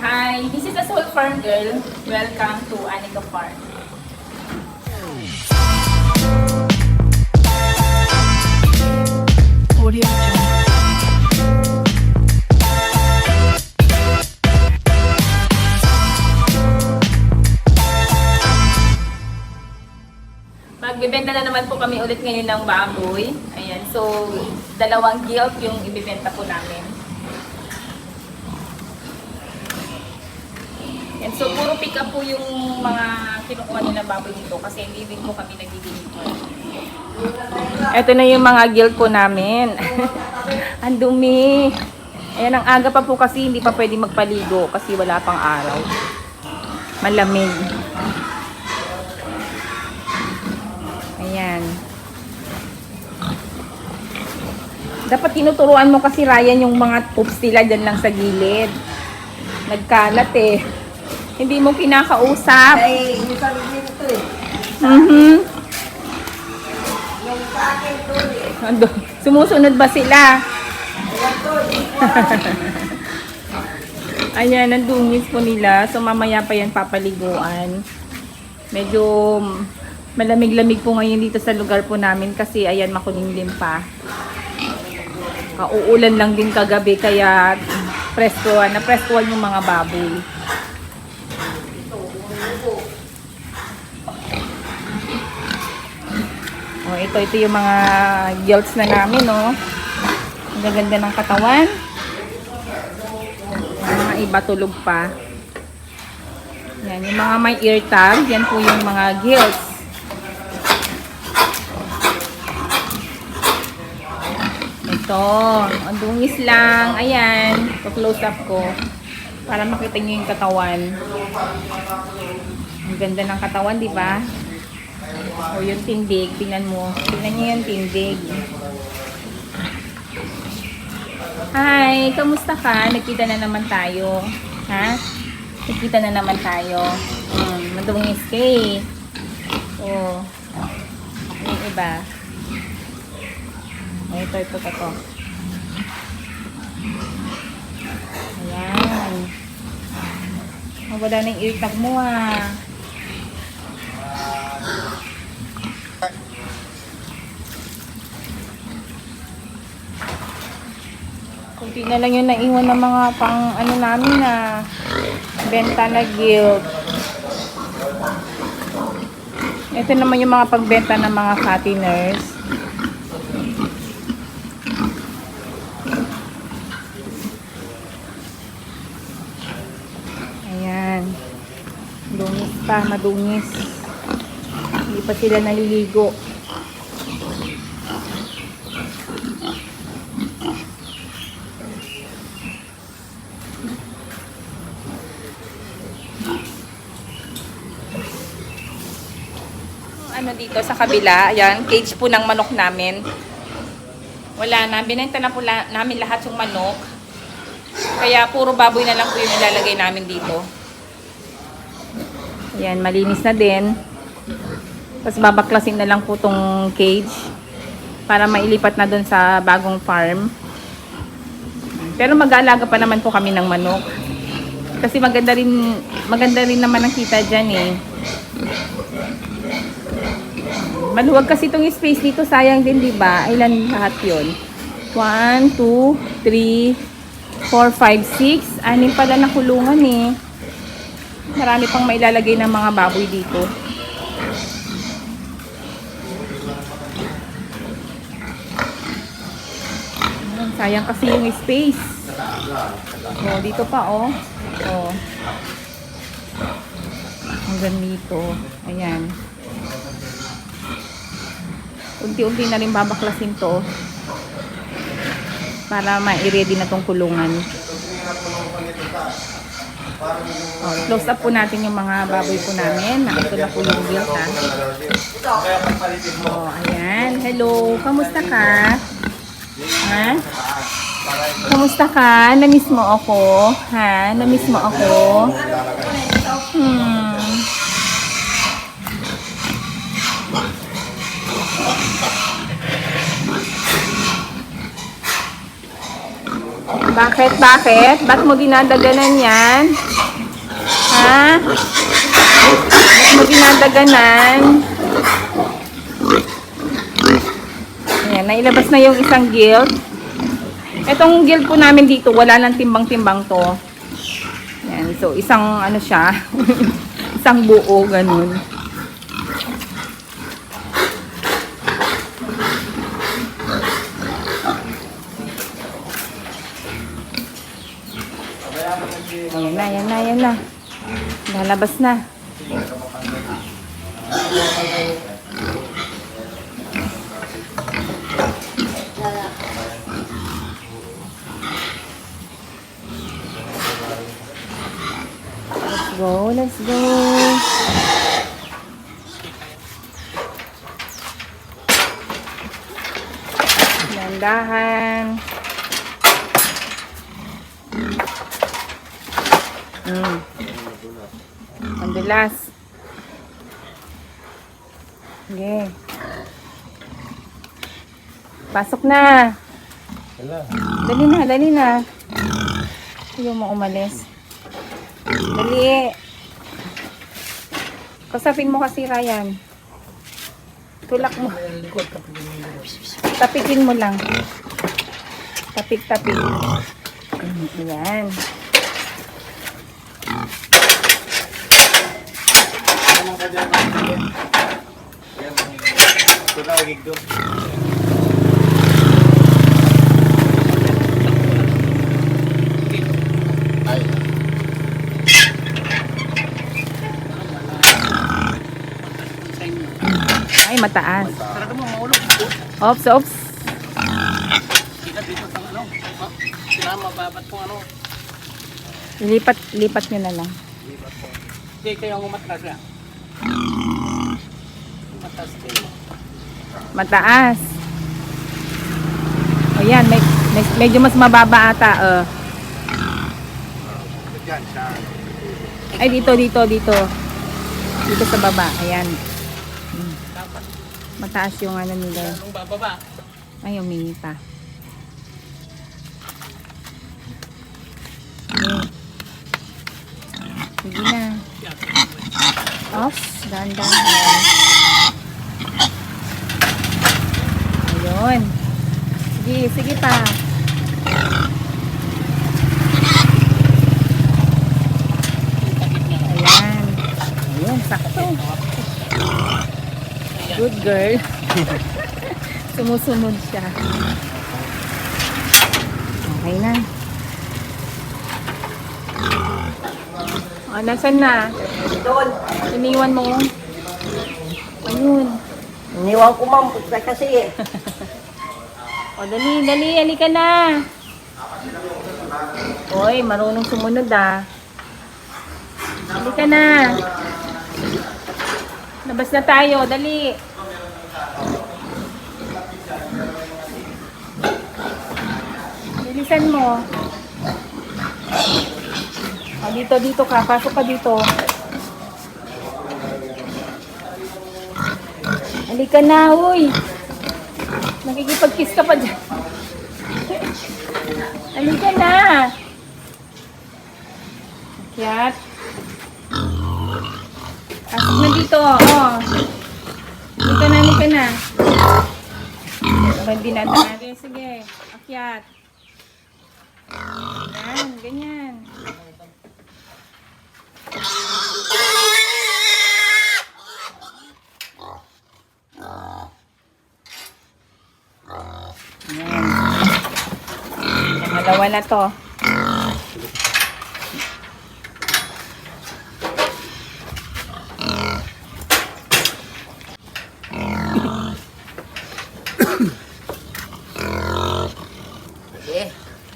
Hi, this is a Soul Farm Girl. Welcome to Anika Farm. Audio Jungle. Magbibenta na naman po kami ulit ngayon ng baboy. Ayan, so dalawang guilt yung ibibenta po namin. Ayan, so puro pick up po yung mga kinukuha nila baboy dito kasi hindi din po kami nagdi-deliver. Ito na yung mga guilt po namin. ang dumi. Ayan, ang aga pa po kasi hindi pa pwede magpaligo kasi wala pang araw. Malamig. Ayan. Dapat tinuturuan mo kasi Ryan yung mga poops nila dyan lang sa gilid. Nagkalat eh. Hindi mo kinakausap. Ay, yung sabi nito eh. Mhm. Yung sa akin to eh. Ando, sumusunod ba sila? Ayan to. Ayan, nandungis po nila. So, mamaya pa yan papaliguan. Medyo malamig-lamig po ngayon dito sa lugar po namin kasi ayan, makulimlim pa. Kauulan lang din kagabi kaya preskoan, na preskoan yung mga baboy. Oh, ito, ito yung mga gilts na namin, oh. Ang gaganda ng katawan. Yung mga iba tulog pa. Yan, yung mga may ear tag, yan po yung mga gills. Ito, ang lang. Ayan, pa-close up ko. Para makita nyo yung katawan. Ang ganda ng katawan, di ba? O yung tindig, tingnan mo. Tingnan nyo yung tindig. Hi, kamusta ka? Nagkita na naman tayo. Ha? Nagkita na naman tayo. Hmm, madungis ka eh. Oh. Yung iba. Ay, ito, ito, ito. Ayan. Oh, wala na yung mo ah. Kunti na lang yung naiwan ng mga pang ano namin na benta na guild. Ito naman yung mga pagbenta ng mga catiners. Ayan. Dungis pa, madungis. Hindi pa sila naliligo. Dito sa kabila, ayan, cage po ng manok namin. Wala na, binenta na po la- namin lahat yung manok. Kaya puro baboy na lang po yung ilalagay namin dito. Ayan, malinis na din. Tapos babaklasin na lang po tong cage para mailipat na dun sa bagong farm. Pero mag-aalaga pa naman po kami ng manok. Kasi maganda rin, maganda rin naman ang kita dyan eh. Maluwag kasi itong space dito. Sayang din, di ba? Ilan lahat yun? 1, 2, 3, 4, 5, 6. Anim pala na kulungan eh. Marami pang mailalagay ng mga baboy dito. Ayan, Sayang kasi yung space. Oh, dito pa oh. Oh. Hanggang dito. Ayan unti-unti na rin babaklasin to para ma-ready na tong kulungan. Oh, close up po natin yung mga baboy po namin. Na ito na po yung built ha. Oh, ayan. Hello. Kamusta ka? Ha? Kamusta ka? Namiss mo ako? Ha? Namiss mo ako? Bakit? Bakit? Ba't mo dinadaganan yan? Ha? Ba't mo dinadaganan? Ayan, nailabas na yung isang guild. Itong guild po namin dito, wala nang timbang-timbang to. Ayan, so isang ano siya, isang buo, ganun. Ayan na, ayan na. Lalabas na. Let's go, let's go. Dandahan. Dulas. Sige. Pasok na. Dali na, dali na. Ayaw mo umalis. Dali. Kasapin mo kasi, Ryan. Tulak mo. Tapikin mo lang. Tapik-tapik. Ayan. Ay, mataas. Ops, ops. Sila mababat kung ano. Lipat, lipat nyo na lang. Hindi kayo ang umatras yan. Kayo. Mataas. O yan, may, may- medyo mas mababa ata. Uh. Ay, dito, dito, dito. Dito sa baba. Ayan. Mm. Mataas yung ano nila. Ay, umingi pa. Sige na. Ops, dahan-dahan. Ayun. Sige, sige pa. Ayan. Ayun, sakto. Good girl. Sumusunod siya. Okay na. Oh, nasan na? Doon. Iniwan mo. Ayun. Iniwan ko ma'am kasi eh. O, dali, dali, halika na. Hoy, marunong sumunod ah. Halika na. Labas na tayo, dali. Bilisan mo. O, dito, dito ka. Pasok ka dito. Halika na, uy. Nakikipag-kiss ka pa dyan. Halika na. Akyat. Asok na dito. Oh. Halika na, halika na. Ba, hindi na natin. Sige, akyat. Yan, ganyan. Pangalawa na to.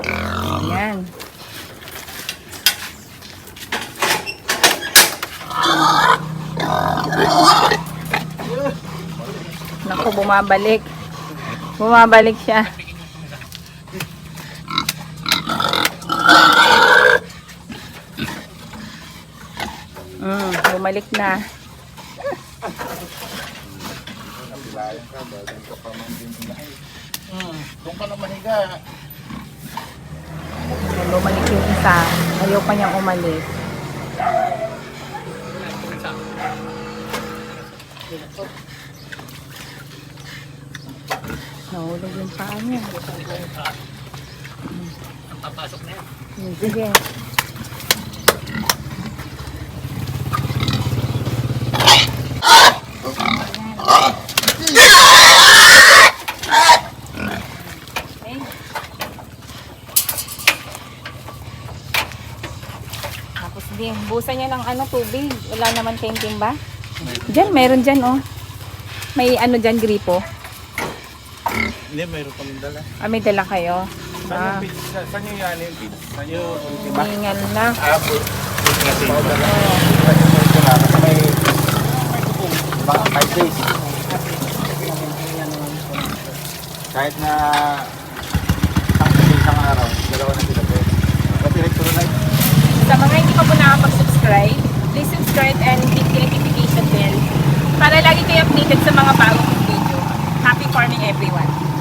Ayan. Naku, bumabalik. Bumabalik siya. Mm, bumalik na. Hmm. Doon ka na mahiga. Ayan, Bumalik yung isa. Ayaw pa niyang umalis. Nahulog yung paa niya. Papasok na yan. Hmm, Sige. Tapos din, busa niya ng ano, tubig. Wala naman kayong ba? Diyan, meron dyan, oh. May ano dyan, gripo. Hindi, mayroon kami dala. Ah, may dala kayo. Saan Ah, yung pizza? Saan yung yan yung pizza? Saan yung hingal na. Ah, bu- Kasi kasi may days. Kahit na isang araw, dalawa na sila pwede. Kasi electrolyte. Sa mga hindi pa po nakapag-subscribe, please subscribe and hit the notification bell para lagi kayo updated sa mga bagong video. Happy farming everyone!